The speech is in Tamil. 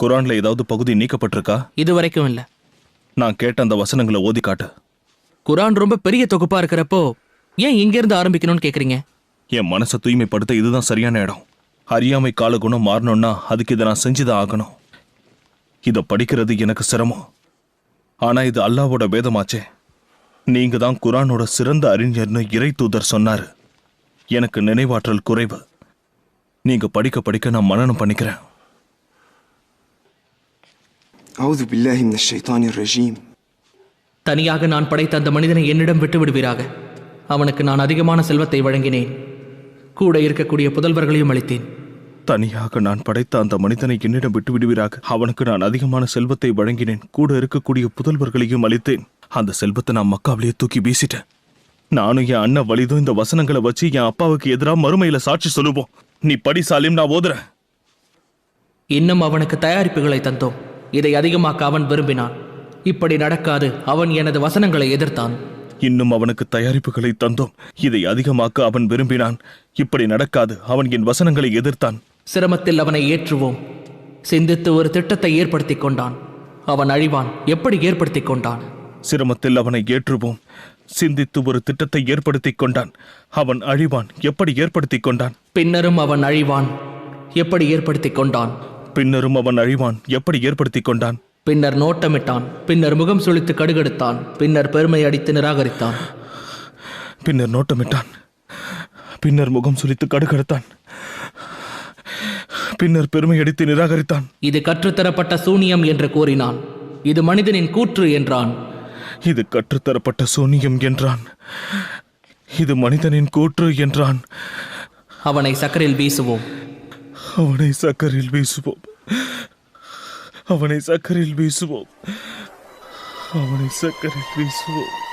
குரான்ல ஏதாவது பகுதி நீக்கப்பட்டிருக்கா? இது வரைக்கும் இல்ல. நான் கேட்ட அந்த வசனங்களை ஓதி காட்டு. குரான் ரொம்ப பெரிய தொகுப்பா இருக்கிறப்போ ஏன் இங்க இருந்து ஆரம்பிக்கணும்னு கேக்குறீங்க? என் மனசை தூய்மைப்படுத்த இதுதான் சரியான இடம். அறியாமை கால குணம் மாறணும்னா அதுக்கு இதை நான் செஞ்சுதான் ஆகணும். இதை படிக்கிறது எனக்கு சிரமம். ஆனா இது அல்லாவோட வேதமாச்சே. நீங்க தான் குரானோட சிறந்த அறிஞர்னு இறை தூதர் சொன்னாரு. எனக்கு நினைவாற்றல் குறைவு. நீங்க படிக்க படிக்க நான் மனனம் பண்ணிக்கிறேன். அவுது பில்லாஹி மின ஷைத்தானிர் ரஜீம். தனியாக நான் படைத்த அந்த மனிதனை என்னிடம் விட்டு விடுவீராக. அவனுக்கு நான் அதிகமான செல்வத்தை வழங்கினேன். கூட இருக்கக்கூடிய புதல்வர்களையும் அளித்தேன். தனியாக நான் படைத்த அந்த மனிதனை என்னிடம் விட்டு விடுவீராக. அவனுக்கு நான் அதிகமான செல்வத்தை வழங்கினேன். கூட இருக்கக்கூடிய புதல்வர்களையும் அளித்தேன். அந்த செல்வத்தை நான் மக்காவிலேயே தூக்கி வீசிட்டேன். நானும் என் அண்ணன் வலிதும் இந்த வசனங்களை வச்சு என் அப்பாவுக்கு எதிராக மறுமையில சாட்சி சொல்லுவோம். நீ படி சாலிம் நான் ஓதுறேன். இன்னும் அவனுக்கு தயாரிப்புகளை தந்தோம். இதை அதிகமாக்க அவன் விரும்பினான். இப்படி நடக்காது அவன் எனது வசனங்களை எதிர்த்தான். இன்னும் அவனுக்கு தயாரிப்புகளை தந்தோம். இதை அதிகமாக்க அவன் விரும்பினான். இப்படி நடக்காது அவன் என் வசனங்களை எதிர்த்தான். சிரமத்தில் அவனை ஏற்றுவோம். சிந்தித்து ஒரு திட்டத்தை ஏற்படுத்திக் கொண்டான். அவன் அழிவான். எப்படி ஏற்படுத்திக் கொண்டான்? சிரமத்தில் அவனை ஏற்றுவோம். சிந்தித்து ஒரு திட்டத்தை ஏற்படுத்திக் கொண்டான். அவன் அழிவான். எப்படி ஏற்படுத்திக் கொண்டான்? பின்னரும் அவன் அழிவான். எப்படி ஏற்படுத்திக் கொண்டான்? பின்னரும் அவன் அழிவான். எப்படி ஏற்படுத்திக் கொண்டான்? பின்னர் நோட்டமிட்டான். பின்னர் முகம் சுளித்து கடுகெடுத்தான். பின்னர் பெருமை அடித்து நிராகரித்தான். பின்னர் நோட்டமிட்டான். பின்னர் முகம் சுளித்து கடுகடுத்தான். பின்னர் பெருமை அடித்து நிராகரித்தான். இது கற்றுத்தரப்பட்ட சூனியம் என்று கூறினான். இது மனிதனின் கூற்று என்றான். இது கற்றுத்தரப்பட்ட சூனியம் என்றான். இது மனிதனின் கூற்று என்றான். அவனை சக்கரில் வீசுவோம். அவனை சக்கரில் வீசுவோம். அவனை சக்கரில் வீசுவோம். அவனை சக்கரில் வீசுவோம்.